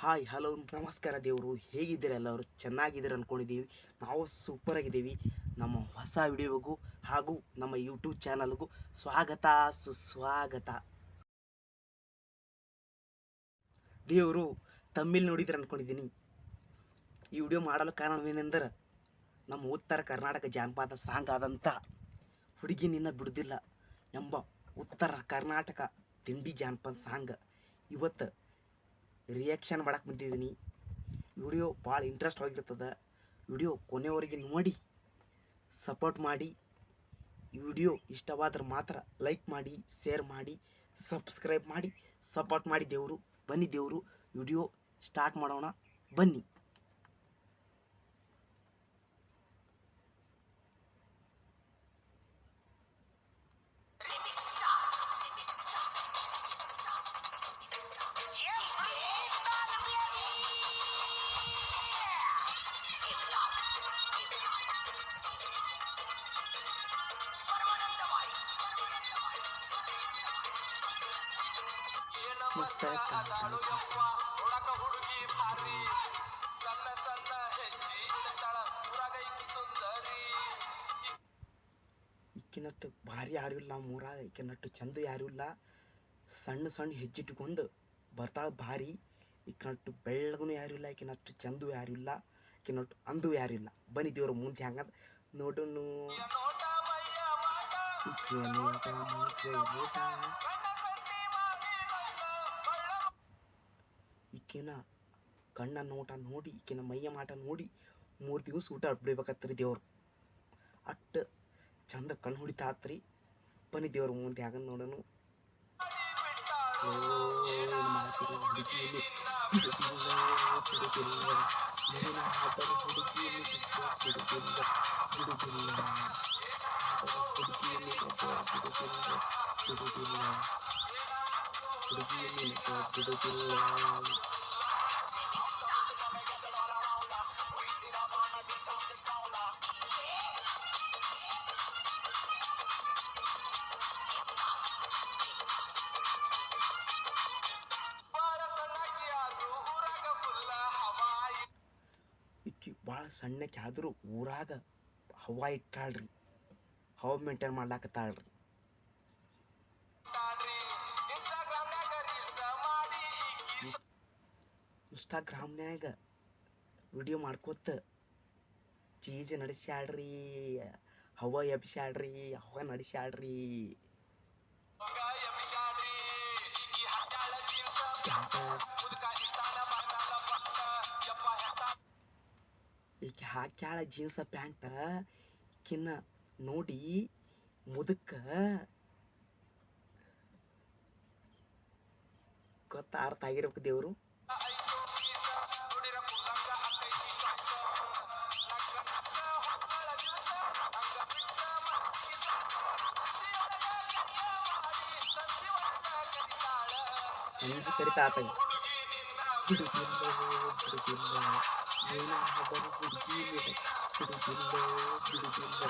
Hi, hello, ನಮಸ್ಕಾರ ದೇವರು. ಹೇಗಿದ್ದೀರ ಎಲ್ಲರೂ? ಚೆನ್ನಾಗಿದ್ದೀರ ಅಂದ್ಕೊಂಡಿದ್ದೀವಿ ನಾವು ಸೂಪರ್ ಆಗಿದ್ದೀವಿ. ನಮ್ಮ ಹೊಸ ವಿಡಿಯೋಗೂ ಹಾಗೂ ನಮ್ಮ ಯೂಟ್ಯೂಬ್ ಚಾನಲ್ಗೂ ಸ್ವಾಗತ, ಸುಸ್ವಾಗತ. ದೇವರು, ತಮಿಳ್ ನೋಡಿದ್ರೆ ಅಂದ್ಕೊಂಡಿದ್ದೀನಿ ಈ ವಿಡಿಯೋ ಮಾಡಲು ಕಾರಣವೇನೆಂದರೆ, ನಮ್ಮ ಉತ್ತರ ಕರ್ನಾಟಕ ಜಾನಪದ ಸಾಂಗ್ ಆದಂಥ ಹುಡುಗಿ ನಿನ್ನ ಬಿಡುದಿಲ್ಲ ಎಂಬ ಉತ್ತರ ಕರ್ನಾಟಕ ತಿಂಡಿ ಜಾನಪದ ಸಾಂಗ್ ಇವತ್ತು ರಿಯಾಕ್ಷನ್ ಮಾಡಕ್ಕೆ ಬಂದಿದ್ದೀನಿ. ವಿಡಿಯೋ ಭಾಳ ಇಂಟ್ರೆಸ್ಟ್ ಆಗಿರ್ತದೆ. ವಿಡಿಯೋ ಕೊನೆವರೆಗೆ ನೋಡಿ ಸಪೋರ್ಟ್ ಮಾಡಿ ವಿಡಿಯೋ ಇಷ್ಟವಾದ್ರೆ ಮಾತ್ರ ಲೈಕ್ ಮಾಡಿ ಶೇರ್ ಮಾಡಿ ಸಬ್ಸ್ಕ್ರೈಬ್ ಮಾಡಿ ಸಪೋರ್ಟ್ ಮಾಡಿ ದೇವರು, ಬನ್ನಿ ದೇವರು, ವಿಡಿಯೋ ಸ್ಟಾರ್ಟ್ ಮಾಡೋಣ, ಬನ್ನಿ. ಮಸ್ತ್ ಈಕಿನಟ್ಟು ಭಾರಿ. ಯಾರು ಇಲ್ಲ ನಮ್ಮ ಊರಾಗ ಈಕಿನಟ್ಟು ಚಂದ ಯಾರು ಇಲ್ಲ. ಸಣ್ಣ ಸಣ್ಣ ಹೆಜ್ಜಿಟ್ಕೊಂಡು ಬರ್ತಾಳೆ ಭಾರಿ. ಈಕಿನಟ್ಟು ಬೆಳ್ಳಗೂ ಯಾರು ಇಲ್ಲ ಇಕ್ಕಿನಟ್ಟು ಚಂದು ಯಾರು ಇಲ್ಲ ಈಕಿನಟ್ಟು ಅಂದು ಯಾರು ಇಲ್ಲ. ಬನ್ನಿ ದೇವ್ರ ಮುಂದೆ ಹಂಗಂತ ನೋಡು ಈಕೆನು ಈಕಿನ ಕಣ್ಣ ನೋಟ ನೋಡಿ, ಈಕೆನ ಮೈಯ ಮಾಟ ನೋಡಿ ಮೂರು ದಿವಸ ಊಟ ಬಿಡ್ಬೇಕತ್ರಿ ದೇವ್ರು ಅಟ್ಟ ಚಂದ ಕಣ್ಣು ಹೊಡಿತಾತ್ರಿ ಬನ್ನಿ ದೇವ್ರ ಮುಂದೆ ಹ್ಯಾಂಗ ನೋಡೋನು ಹುಡುಗಿಯಲ್ಲಿ? ಸಣ್ಣಕ್ಕೆ ಆದರೂ ಊರಾಗ ಹವಾ ಇಟ್ಟಾಳ್ರಿ. ಹವಾ ಮೇಂಟೈನ್ ಮಾಡ್ಲಾಕತ್ತಾಳ್ರಿ. ಇನ್ಸ್ಟಾಗ್ರಾಮ್ನ್ಯಾಗ ವಿಡಿಯೋ ಮಾಡ್ಕೋತ ಚೀಜ್ ನಡೆಸ್ಯಾಳ್ರಿ ಹವಾ ಎಬ್ಸ್ಯಾಳ್ರಿ ಹವಾ ನಡೆಸ್ಯಾಳ್ರಿ. ಈಕೆ ಹಾಕ್ಯಾಳ ಜೀನ್ಸ್ ಪ್ಯಾಂಟ್ ಕಿನ್ನ ನೋಡಿ ಮುದಕ್ಕ ಗೊತ್ತ ಅರ್ಥ ಆಗಿರ್ಬೇಕು ದೇವರು. ಸಂಜೆ ಕರಿತಾ ಆತ ಬಿಡುದಿಲ್ಲ ಬಿಡುದಿಲ್ಲ ಏನಾದರೂ ಹುಡುಗಿ ಬಿಡುದಿಲ್ಲ ಬಿಡುದಿಲ್ಲ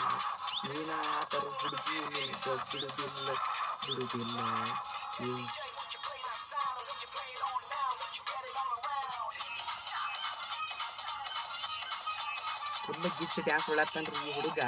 ಏನಾದರೂ ಹುಡುಗಿ ಬಿಡುದಿಲ್ಲ ಬಿಡುದಿಲ್ಲ ಏ ಫುಲ್ ಗಿಚ್ಚ ಡ್ಯಾನ್ಸ್ ಹೊಳತ್ತನ್ರಿ ಈ ಹುಡುಗ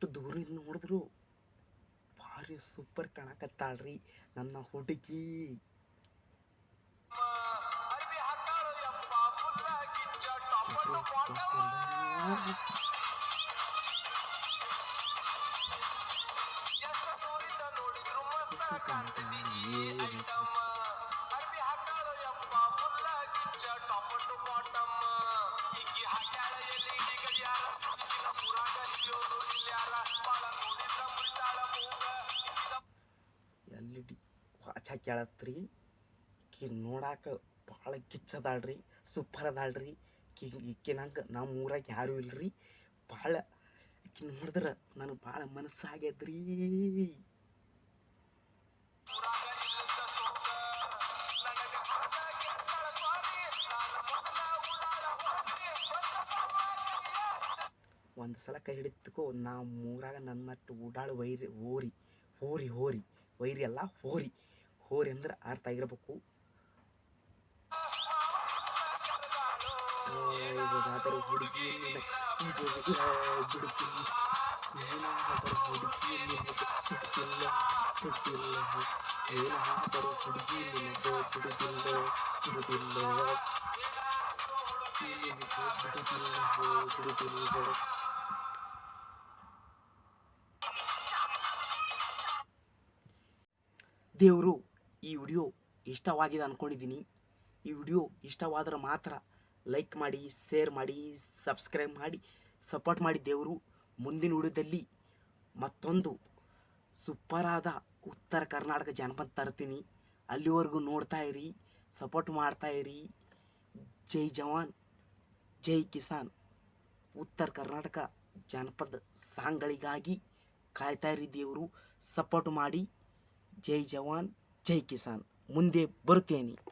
ಎಷ್ಟು ದೂರಿಂದ ನೋಡಿದ್ರು. ಭಾರಿ ಸೂಪರ್ ಕಾಣಕತ್ತಾಳ್ರಿ ನನ್ನ ಹುಡುಗಿ. ಕಿಚ್ಚ ಕೇಳತ್ರಿ ಈಕಿ ನೋಡಾಕ ಭಾಳ ಕಿಚ್ಚದಾಳ್ರಿ ಸೂಪರ್ ಅದಾಳ್ರಿ ಈಕಿ ಇಕ್ಕಿನಂಗೆ ನಮ್ಮ ಊರಾಗ ಯಾರೂ ಇಲ್ಲರಿ ಭಾಳ ಇಕ್ಕಿ ನೋಡಿದ್ರೆ ನನಗೆ ಭಾಳ ಮನಸ್ಸಾಗ್ಯದ್ರಿ. ಒಂದು ಸಲ ಕೈ ಹಿಡಿದಕ್ಕೂ ನಮ್ಮ ಮೂರಾಗ ನನ್ನ ಮಟ್ಟು ಓಡಾಳು ವೈರಿ ಓರಿ ಹೋರಿ ಹೋರಿ. ವೈರಿ ಎಲ್ಲ ಹೋರಿ. ಹೋರಿ ಅಂದ್ರೆ ಅರ್ಥ ಆಗಿರ್ಬೇಕು. ಇವಾಗಾದರೂ ಹುಡುಗಿ ನಿನ್ನ ಇವಾಗ ಬಿಡುತ್ತೀನಿ ಏನಾದರೂ ಹುಡುಗಿ ನಿನಗೆ ಬಿಡುತ್ತಿಲ್ಲ ಏನಾದರೂ ಹುಡುಗಿ ನಿನಗೆ ಬಿಡುತ್ತಿಲ್ಲ ಬಿಡುತ್ತಿಲ್ಲ ಬಿಡುತ್ತಿಲ್ಲ ಬಿಡುತ್ತಿಲ್ಲ ದೇವರು ಈ ವಿಡಿಯೋ ಇಷ್ಟವಾಗಿದೆ ಅಂದ್ಕೊಂಡಿದ್ದೀನಿ ಈ ವಿಡಿಯೋ ಇಷ್ಟವಾದರೆ ಮಾತ್ರ ಲೈಕ್ ಮಾಡಿ, ಶೇರ್ ಮಾಡಿ, ಸಬ್ಸ್ಕ್ರೈಬ್ ಮಾಡಿ, ಸಪೋರ್ಟ್ ಮಾಡಿ ದೇವರು. ಮುಂದಿನ ವಿಡಿಯೋದಲ್ಲಿ ಮತ್ತೊಂದು ಸೂಪರಾದ ಉತ್ತರ ಕರ್ನಾಟಕ ಜಾನಪದ ತರ್ತೀನಿ. ಅಲ್ಲಿವರೆಗೂ ನೋಡ್ತಾ ಇರಿ, ಸಪೋರ್ಟ್ ಮಾಡ್ತಾ ಇರಿ. ಜೈ ಜವಾನ್, ಜೈ ಕಿಸಾನ್. ಉತ್ತರ ಕರ್ನಾಟಕ ಜಾನಪದ ಸಾಂಗ್ಗಳಿಗಾಗಿ ಕಾಯ್ತಾ ಇರಿ ದೇವರು. ಸಪೋರ್ಟ್ ಮಾಡಿ, ಜೈ ಜವಾನ್. ಜೈ ಕಿಸಾನ್. ಮುಂದೆ ಬರುತ್ತೇನೆ.